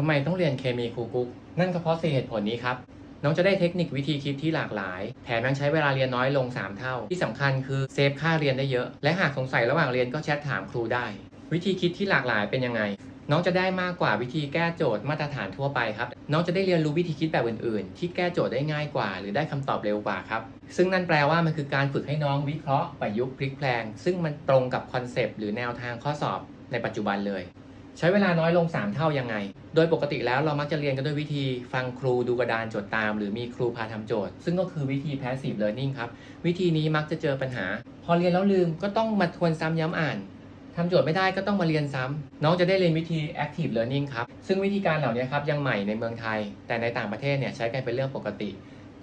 ทำไมต้องเรียนเคมีครูกุ๊ก นั่นก็เพราะสี่เหตุผลนี้ครับ น้องจะได้เทคนิควิธีคิดที่หลากหลาย แถมยังใช้เวลาเรียนน้อยลง 3 เท่า ที่สำคัญคือเซฟค่าเรียนได้เยอะ และหากสงสัยระหว่างเรียนก็แชทถามครูได้ วิธีคิดที่หลากหลายเป็นยังไง น้องจะได้มากกว่าวิธีแก้โจทย์มาตรฐานทั่วไปครับ น้องจะได้เรียนรู้วิธีคิดแบบอื่นๆ ที่แก้โจทย์ได้ง่ายกว่า หรือได้คำตอบเร็วกว่าครับ ซึ่งนั่นแปลว่ามันคือการฝึกให้น้องวิเคราะห์ประยุกต์พลิกแพลง ซึ่งมันตรงกับคอนเซปต์หรือแนวทางข้อสอบในปัจจุบันเลย ใช้เวลาน้อยลง 3 เท่ายังไง โดยปกติแล้วเรามักจะเรียนกันด้วยวิธีฟังครูดูกระดานจดตาม หรือมีครูพาทำโจทย์ ซึ่งก็คือวิธี passive learning ครับ วิธีนี้มักจะเจอปัญหา พอเรียนแล้วลืมก็ต้องมาทวนซ้ำย้ำอ่านทำโจทย์ไม่ได้ก็ต้องมาเรียนซ้ำน้องจะได้เรียนวิธี active learning ครับ ซึ่งวิธีการเหล่านี้ครับยังใหม่ในเมืองไทย แต่ในต่างประเทศเนี่ยใช้กันเป็นเรื่องปกติ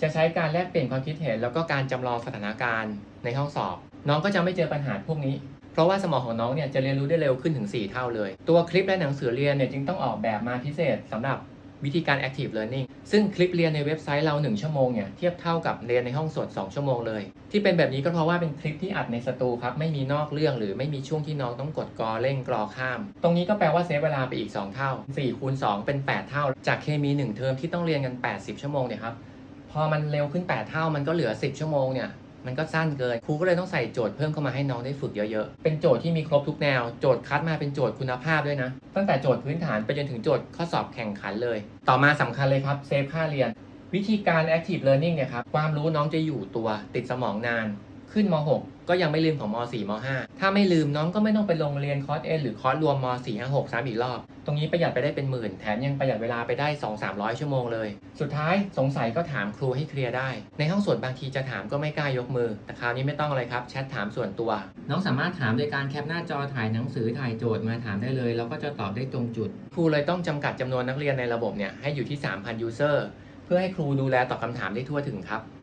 จะใช้การแลกเปลี่ยนความคิดเห็น แล้วก็การจำลองสถานการณ์ในห้องสอบ น้องก็จะไม่เจอปัญหาพวกนี้ เพราะว่าสมองของน้องเนี่ยจะเรียนรู้ได้เร็วขึ้นถึง 4 เท่าเลย ตัวคลิปและหนังสือเรียนเนี่ยจึงต้องออกแบบมาพิเศษสำหรับวิธีการ active learning ซึ่งคลิปเรียนในเว็บไซต์เรา 1 ชั่วโมงเนี่ยเทียบเท่ากับเรียนในห้องสด2ชั่วโมงเลย ที่เป็นแบบนี้ก็เพราะว่าเป็นคลิปที่อัดในสตูครับ ไม่มีนอกเรื่องหรือไม่มีช่วงที่น้องต้องกดกอเร่งกรอข้าม ตรงนี้ก็แปลว่าเซฟเวลาไปอีก 2 เท่า4คูณ2เป็น 8 เท่า จากเคมี 1 เทอมที่ต้องเรียนกัน 80 ชั่วโมงเนี่ยครับพอมันเร็วขึ้น 8 เท่ามันก็เหลือ 10 ชั่วโมงเนี่ย มันก็สั้นเกินครูก็เลยต้องใส่โจทย์เพิ่มเข้ามาให้น้องได้ฝึกเยอะๆ เป็นโจทย์ที่มีครบทุกแนว โจทย์คัดมาเป็นโจทย์คุณภาพด้วยนะ ตั้งแต่โจทย์พื้นฐานไปจนถึงโจทย์ข้อสอบแข่งขันเลย ต่อมาสำคัญเลยครับเซฟค่าเรียน วิธีการ active learning เนี่ยครับความรู้น้องจะอยู่ตัวติดสมองนาน ขึ้นม .6 ก็ยังไม่ลืมของม .4 ม .5 ถ้าไม่ลืมน้องก็ไม่ต้องไปลงเรียนคอร์สเอหรือคอร์สรวมม .4 5 6ซ้ำอีกรอบ ตรงนี้ประหยัดไปได้เป็นหมื่น แถมยังประหยัดเวลาไปได้ 2-300 ชั่วโมงเลย สุดท้ายสงสัยก็ถามครูให้เคลียร์ได้ ในห้องส่วดบางทีจะถามก็ไม่กล้ายกมือ แต่คราวนี้ไม่ต้องอะไรครับแชทถามส่วนตัว น้องสามารถถามโดยการแคปหน้าจอถ่ายหนังสือถ่ายโจทย์มาถามได้เลยแล้วก็จะตอบได้ตรงจุด ครูเลยต้องจำกัดจำนวนนักเรียนในระบบเนี่ยให้อยู่ที่ 3,000 user เพื่อให้ครูดูแลตอบคำถามได้ทั่วถึงครับ